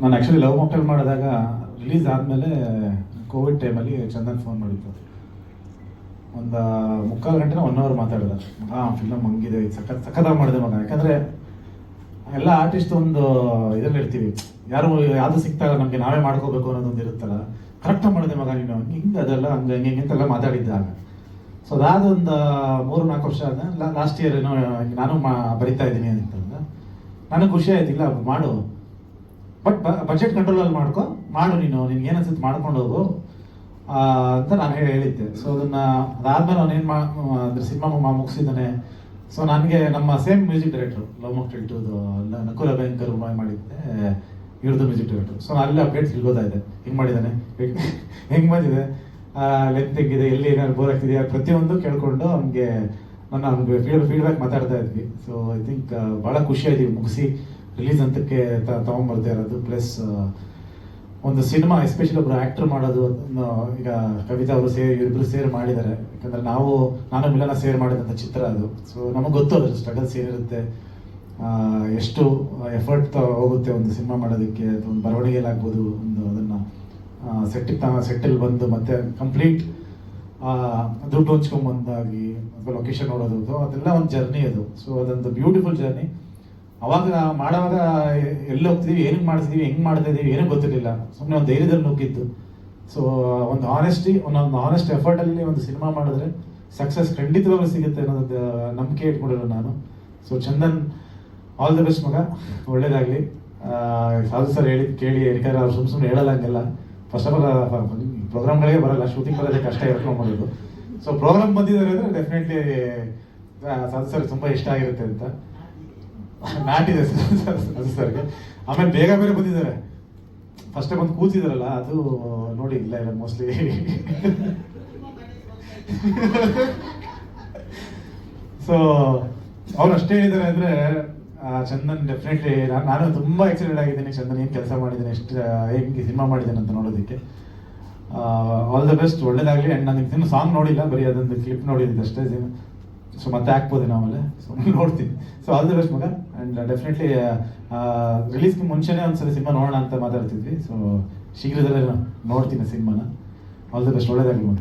ನಾನು actually love ಮೊಕ್ಕಲ್ ಮಾಡಿದಾಗ release ಆದಮೇಲೆ ಕೋವಿಡ್ ಟೈಮಲ್ಲಿ ಚಂದನ್ ಫೋನ್ ಮಾಡಿದ್ದು. ಒಂದು ಮುಕ್ಕಾಲು ಗಂಟೆನ ಒನ್ ಅವರ್ ಮಾತಾಡಿದ. ಹಾಂ ಫಿಲಮ್ ಹಂಗಿದೆ, ಇದು ಸಖತ್ ಸಖತ್ತಾಗಿ ಮಾಡಿದೆ ಮಗ. ಯಾಕಂದರೆ ಎಲ್ಲ ಆರ್ಟಿಸ್ಟ್ ಒಂದು ಇದರಲ್ಲಿ ಇರ್ತೀವಿ. ಯಾರು ಯಾವುದು ಸಿಕ್ತಾಗ ನಮಗೆ ನಾವೇ ಮಾಡ್ಕೋಬೇಕು ಅನ್ನೋದೊಂದು ಇರುತ್ತಲ್ಲ. ಕರೆಕ್ಟಾಗಿ ಮಾಡಿದೆ ಮಗ ನೀನು. ಹಿಂಗೆ ಅದೆಲ್ಲ, ಹಂಗೆ, ಹಿಂಗೆ ಹಿಂಗೆ ಅಂತೆಲ್ಲ ಮಾತಾಡಿದ್ದೆ ಆಗ. ಸೊ ಅದಾದ ಒಂದು ಮೂರು ನಾಲ್ಕು ವರ್ಷ ಆದ ಲಾಸ್ಟ್ ಇಯರ್ ಏನೋ, ನಾನು ಮಾ ಬರಿತಾ ಇದ್ದೀನಿ ಅಂತಂದ. ನನಗೆ ಖುಷಿ ಆಯ್ತು, ಇಲ್ಲ ಮಾಡು. ಬಟ್ ಬಜೆಟ್ ಕಂಟ್ರೋಲಲ್ಲಿ ಮಾಡ್ಕೊ, ಮಾಡು ನೀನು, ನಿನ್ಗೆ ಏನು ಅನ್ಸುತ್ತೆ ಮಾಡ್ಕೊಂಡು ಹೋಗು ಅಂತ ನಾನು ಹೇಳಿ ಹೇಳಿದ್ದೆ. ಸೊ ಅದನ್ನ ಅದಾದ್ಮೇಲೆ ಅವನೇನು ಮಾ, ಅಂದ್ರೆ ಸಿನಿಮಾ ಮುಗಿಸಿದ್ದಾನೆ. ಸೊ ನನಗೆ ನಮ್ಮ same music director Love Mocktail ಟುದು ನಕುಲ ಭಯಂಕರ್ ಮಾಡಿದ್ದೆ ಇವ್ರದ್ದು ಮ್ಯೂಸಿಕ್ ಡೈರೆಕ್ಟ್ರು ಸೊ ಅಲ್ಲಿ ಅಪ್ಡೇಟ್ಸ್ ಇದೆ ಹಿಂಗೆ ಮಾಡಿದ್ದಾನೆ ಹೆಂಗೆ ಬಂದಿದೆ? ಲೆಂತ್ ಹೆಂಗಿದೆ? ಎಲ್ಲಿ ಏನಾದ್ರು ಬೋರ್ ಆಗ್ತಿದೆಯಾ? ಪ್ರತಿಯೊಂದು ಕೇಳಿಕೊಂಡು ಅವ್ನಿಗೆ ಅವ್ನಿಗೆ ಫೀಡ್ ಫೀಡ್ಬ್ಯಾಕ್ ಮಾತಾಡ್ತಾ ಇದ್ವಿ. ಸೊ ಐ ಥಿಂಕ್ ಭಾಳ ಖುಷಿ ಆಯ್ತೀವಿ ಮುಗಿಸಿ. ರಿಲೀಸ್ ಅಂತಕ್ಕೆ ತಗೊಂಬರ್ತಾ ಇರೋದು. ಪ್ಲಸ್ ಒಂದು ಸಿನಿಮಾ ಎಸ್ಪೆಷಲಿ ಒಬ್ರು ಆಕ್ಟರ್ ಮಾಡೋದು ಈಗ ಕವಿತಾ ಅವರು ಸೇರಿ ಇಬ್ಬರು ಸೇರಿ ಮಾಡಿದ್ದಾರೆ. ಯಾಕಂದ್ರೆ ನಾವು, ನಾನು ಮಿಲನ ಸೇರ್ ಮಾಡಿದಂಥ ಚಿತ್ರ ಅದು. ಸೊ ನಮಗೆ ಗೊತ್ತು ಅದ್ರ ಸ್ಟ್ರಗಲ್ಸ್ ಏನಿರುತ್ತೆ ಎಷ್ಟು ಎಫರ್ಟ್ ಹೋಗುತ್ತೆ ಒಂದು ಸಿನಿಮಾ ಮಾಡೋದಕ್ಕೆ, ಅಥವಾ ಒಂದು ಬರವಣಿಗೆಲಾಗ್ಬೋದು ಒಂದು ಅದನ್ನು ಸೆಟ್ಟಿಗೆ ತ ಸೆಟ್ಟಲ್ಲಿ ಬಂದು ಮತ್ತೆ ಕಂಪ್ಲೀಟ್ ದುಡ್ಡು ಹಂಚ್ಕೊಂಬಂದಾಗಿ ಅಥವಾ ಲೊಕೇಶನ್ ನೋಡೋದು ಅದೆಲ್ಲ ಒಂದು ಜರ್ನಿ ಅದು. ಸೊ ಅದೊಂದು ಬ್ಯೂಟಿಫುಲ್ ಜರ್ನಿ ಅವಾಗ ಮಾಡೋವಾಗ ಎಲ್ಲಿ ಹೋಗ್ತಿದೀವಿ, ಏನಕ್ಕೆ ಮಾಡ್ತಿದೀವಿ, ಹೆಂಗೆ ಮಾಡ್ತಾ ಇದೀವಿ, ಏನೂ ಗೊತ್ತಿರಲಿಲ್ಲ. ಸುಮ್ಮನೆ ಒಂದು ಧೈರ್ಯದಲ್ಲಿ ನುಗ್ಗಿದ್ದು. ಸೊ ಒಂದು ಆನೆಸ್ಟಿ ಒಂದೊಂದು ಆನೆಸ್ಟ್ ಎಫರ್ಟಲ್ಲಿ ಒಂದು ಸಿನಿಮಾ ಮಾಡಿದ್ರೆ ಸಕ್ಸಸ್ ಖಂಡಿತವಾಗ್ಲೂ ಸಿಗುತ್ತೆ ಅನ್ನೋದು ನಂಬಿಕೆ ಇಟ್ಕೊಂಡಿರೋ ನಾನು. So Chandan all the best ಮಗ. ಒಳ್ಳೇದಾಗಲಿ. ಸಾಧು ಸರ್ ಹೇಳಿದ್ ಕೇಳಿ ಯಾಕಂದ್ರೆ ಅವ್ರು ಸುಮ್ಮನೆ ಹೇಳಲ್ಲ ಹಂಗೆಲ್ಲ. ಫಸ್ಟ್ ಆಫ್ ಆಲ್ ಪ್ರೋಗ್ರಾಮ್ಗಳಿಗೆ ಬರಲ್ಲ ಶೂಟಿಂಗ್ ಬರೋದೇ ಕಷ್ಟ ಮಾಡೋದು ಸೊ ಪ್ರೋಗ್ರಾಮ್ ಬಂದಿದ್ದಾರೆ ಅಂದರೆ ಡೆಫಿನೆಟ್ಲಿ ಸದಸ್ಯರು ತುಂಬ ಇಷ್ಟ ಆಗಿರುತ್ತೆ ಅಂತ. ನಾಟಿದೆ ಸರ್ ಸರ್ಗೆ. ಆಮೇಲೆ ಬೇಗ ಬೇರೆ ಬಂದಿದ್ದಾರೆ. ಫಸ್ಟ್ ಬಂದು ಕೂತಿದಾರಲ್ಲ, ಅದು ನೋಡಿ, ಇಲ್ಲ ಇಲ್ಲ ಮೋಸ್ಟ್ಲಿ ಸೊ ಅವ್ರು ಅಷ್ಟೇ ಹೇಳಿದ್ದಾರೆ ಅಂದ್ರೆ ಚಂದನ್ ಡೆಫಿನೆಟ್ಲಿ ನಾನು ತುಂಬ ಎಕ್ಸೈಟೆಡ್ ಆಗಿದ್ದೀನಿ ಚಂದನ್ ಏನು ಕೆಲಸ ಮಾಡಿದ್ದೀನಿ, ಎಷ್ಟು ಹೆಂಗೆ ಸಿನಿಮಾ ಮಾಡಿದ್ದೇನೆ ಅಂತ ನೋಡೋದಕ್ಕೆ. ಆಲ್ ದ ಬೆಸ್ಟ್ ಒಳ್ಳೇದಾಗಲಿ. ಆ್ಯಂಡ್ ನನಗೆ ಇನ್ನು ಸಾಂಗ್ ನೋಡಿಲ್ಲ, ಬರೀ ಅದೊಂದು ಕ್ಲಿಪ್ ನೋಡಿದ್ದೀನಿ ಅಷ್ಟೇ ಸೊ ಮತ್ತೆ ಹಾಕ್ಬೋದು ನಾವೆಲ್ಲ ಸೊ ನೋಡ್ತೀನಿ. ಸೊ ಆಲ್ ದ ಬೆಸ್ಟ್ ಮಗ. ಆ್ಯಂಡ್ ಡೆಫಿನೆಟ್ಲಿ ರಿಲೀಸ್ಗೆ ಮುಂಚೆನೇ ಒಂದ್ಸಲ ಸಿನಿಮಾ ನೋಡೋಣ ಅಂತ ಮಾತಾಡ್ತಿದ್ವಿ. ಸೊ ಶೀಘ್ರದಲ್ಲೇ ನೋಡ್ತೀನಿ ಸಿನಿಮಾನ. ಆಲ್ ದ ಬೆಸ್ಟ್ ಒಳ್ಳೇದಾಗಲಿ ಮಗ.